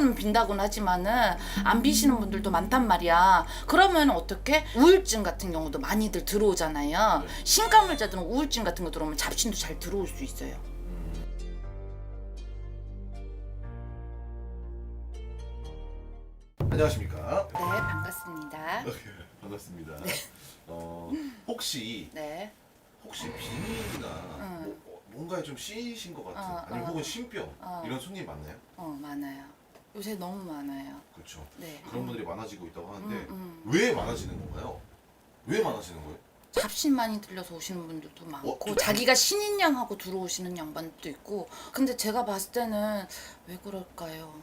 분들은 빈다고는 하지만은 안 비시는 분들도 많단 말이야. 그러면 어떻게 우울증 같은 경우도 많이들 들어오잖아요. 네. 신가물자들은 우울증 같은 거 들어오면 잡신도 잘 들어올 수 있어요. 안녕하십니까? 네, 반갑습니다. 반갑습니다. 어, 혹시 네. 혹시 비밀이나 응. 뭐, 뭐, 뭔가에 좀 씌이신 것 같은 어, 아니면 어. 혹은 신병 어. 이런 손님 많나요? 어, 많아요. 요새 너무 많아요. 그렇죠. 네. 그런 분들이 많아지고 있다고 하는데 음, 음. 왜 많아지는 건가요? 왜 많아지는 거예요? 잡신 많이 들려서 오시는 분들도 많고 어, 좀- 자기가 신인 양하고 들어오시는 양반도 있고 근데 제가 봤을 때는 왜 그럴까요?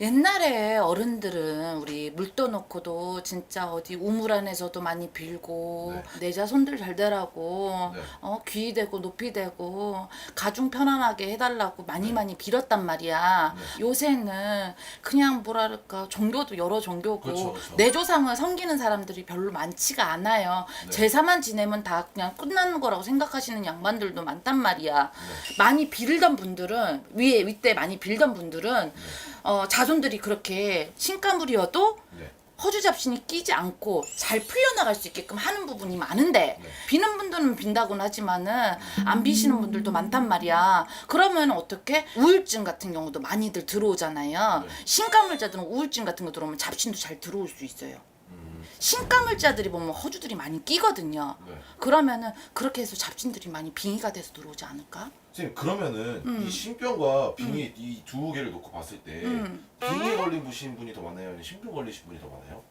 옛날에 어른들은 우리 물 떠 놓고도 진짜 어디 우물 안에서도 많이 빌고 네. 내자 손들 잘 되라고 네. 어, 귀 대고 높이 대고 가중 편안하게 해달라고 많이 많이 빌었단 말이야. 네. 요새는 그냥 뭐랄까 종교도 여러 종교고 그렇죠, 그렇죠. 내 조상을 섬기는 사람들이 별로 많지가 않아요. 네. 제사만 지내면 다 그냥 끝나는 거라고 생각하시는 양반들도 많단 말이야. 네. 많이 빌던 분들은 위에 윗대 많이 빌던 분들은 네. 어, 자 손들이 그렇게 신가물이어도 네. 허주 잡신이 끼지 않고 잘 풀려나갈 수 있게끔 하는 부분이 많은데 네. 비는 분들은 빈다고는 하지만은 안 비시는 분들도 많단 말이야. 그러면 어떻게 우울증 같은 경우도 많이들 들어오잖아요. 네. 신가물자들은 우울증 같은 거 들어오면 잡신도 잘 들어올 수 있어요. 음, 신가물자들이 보면 허주들이 많이 끼거든요. 네. 그러면은 그렇게 해서 잡신들이 많이 빙의가 돼서 들어오지 않을까? 선생님 그러면은 음. 이 신병과 빙의 이 두 개를 놓고 봤을 때 음. 빙의 걸린 부신 분이 더 많아요? 신병 걸리신 분이 더 많아요?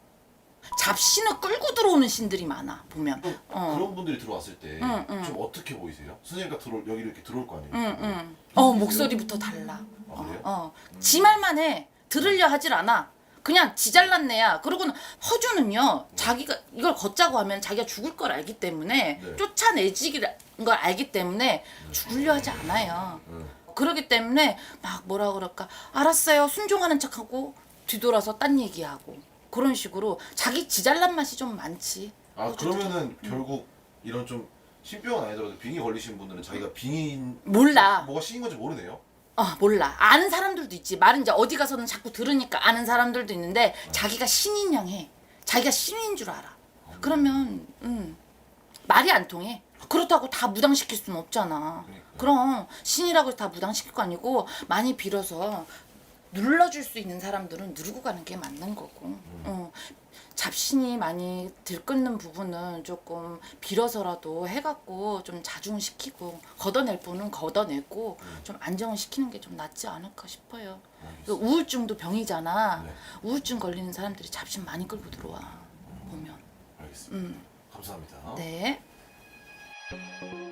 잡신을 끌고 들어오는 신들이 많아 보면. 어. 그런 분들이 들어왔을 때 좀 응, 응. 어떻게 보이세요? 선생님과 들어 여기 이렇게 들어올 거 아니에요? 응, 응. 어 목소리부터 달라. 아, 그래요? 어, 지 말만 해. 들으려 하질 않아. 그냥 지 잘났네야. 그러고는 허주는요, 자기가 이걸 걷자고 하면 자기가 죽을 걸 알기 때문에 네. 쫓아내지기를 걸 알기 때문에 죽으려 하지 않아요. 응. 그러기 때문에 막 뭐라 그럴까, 알았어요. 순종하는 척하고 뒤돌아서 딴 얘기하고 그런 식으로 자기 지 잘난 맛이 좀 많지. 아 허주들이. 그러면은 결국 이런 좀 신병은 아니더라도 빙의 걸리신 분들은 자기가 빙의인 몰라. 뭐가 씌인 건지 모르네요. 아 몰라. 아는 사람들도 있지. 말은 이제 어디 가서는 자꾸 들으니까 아는 사람들도 있는데 자기가 신인 양 해. 자기가 신인 줄 알아. 그러면 음. 말이 안 통해 그렇다고 다 무당시킬 수는 없잖아 그러니까요. 그럼 신이라고 해서 다 무당시킬 거 아니고 많이 빌어서 눌러줄 수 있는 사람들은 누르고 가는 게 맞는 거고 어, 잡신이 많이 들끓는 부분은 조금 빌어서라도 해갖고 좀 자중시키고 걷어낼 분은 걷어내고 좀 안정을 시키는 게 좀 낫지 않을까 싶어요. 그 우울증도 병이잖아. 네. 우울증 걸리는 사람들이 잡신 많이 끌고 들어와 보면. 알겠습니다. 음. 감사합니다. 네. Thank you.